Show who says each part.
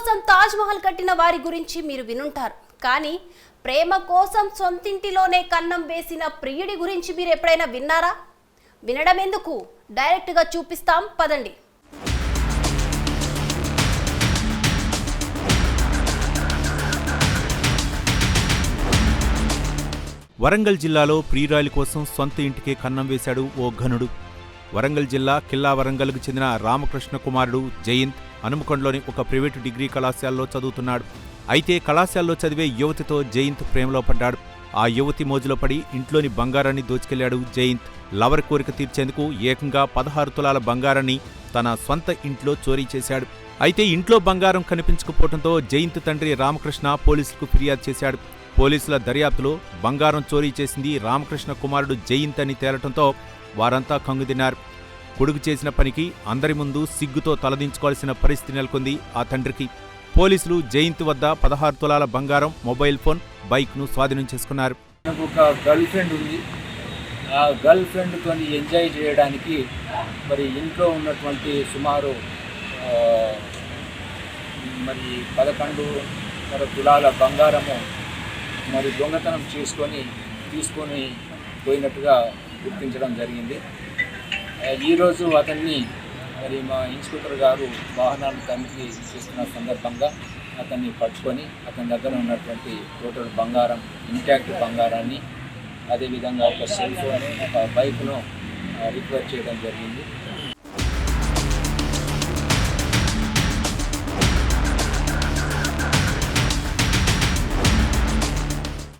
Speaker 1: కోసం తాజ్ మహల్ కట్టిన వారి గురించి మీరు వినుంటారు. కానీ ప్రేమ కోసం సొంతింటిలోనే కన్నం వేసిన ప్రియుడి గురించి మీరు ఎప్పుడైనా విన్నారా? వినడం ఎందుకు? డైరెక్ట్గా చూపిస్తాం. పదండి.
Speaker 2: వరంగల్ జిల్లాలో ప్రియురాలి కోసం సొంత ఇంటికే కన్నం వేశాడు ఓ ఘనుడు. వరంగల్ జిల్లా కిల్లా వరంగల్కు చెందిన రామకృష్ణ కుమారుడు జయంత్ హనుమకొండలోని ఒక ప్రైవేటు డిగ్రీ కళాశాలలో చదువుతున్నాడు. అయితే కళాశాలలో చదివే యువతితో జయంత్ ప్రేమలో పడ్డాడు. ఆ యువతి మోజులో పడి ఇంట్లోని బంగారాన్ని దోచుకెళ్ళాడు జయంత్. లవర్ కోరిక తీర్చేందుకు ఏకంగా పదహారు తులాల బంగారాన్ని తన సొంత ఇంట్లో చోరీ చేశాడు. అయితే ఇంట్లో బంగారం కనిపించకపోవడంతో జయంత్ తండ్రి రామకృష్ణ పోలీసులకు ఫిర్యాదు చేశాడు. పోలీసుల దర్యాప్తులో బంగారం చోరీ చేసింది రామకృష్ణ కుమారుడు జయంత్ అని తేలటంతో వారంతా కంగుదిన్నారు కొడుకు చేసిన పనికి అందరి ముందు సిగ్గుతో తలదించుకోవాల్సిన పరిస్థితి నెలకొంది ఆ తండ్రికి. పోలీసులు జయంత్ వద్ద పదహారు తులాల బంగారం మొబైల్ ఫోన్ బైక్ను స్వాధీనం చేసుకున్నారు.
Speaker 3: నాకు ఒక గర్ల్ ఫ్రెండ్ ఉంది. ఆ గర్ల్ ఫ్రెండ్తో ఎంజాయ్ చేయడానికి మరి ఇంట్లో ఉన్నటువంటి సుమారు మరి పదకొండు తులాల బంగారము మరి దొంగతనం చేసుకొని తీసుకొని పోయినట్టుగా గుర్తించడం జరిగింది. ఈరోజు అతన్ని మరి మా ఇన్స్పెక్టర్ గారు వాహనాన్ని తనిఖీ చేస్తున్న సందర్భంగా అతన్ని పట్టుకొని అతని దగ్గర ఉన్నటువంటి టోటల్ బంగారం ఇంటాక్ట్ బంగారాన్ని అదేవిధంగా ఒక సెల్ ఫోన్ ఒక బైక్ను రిక్వైర్ చేయడం జరిగింది.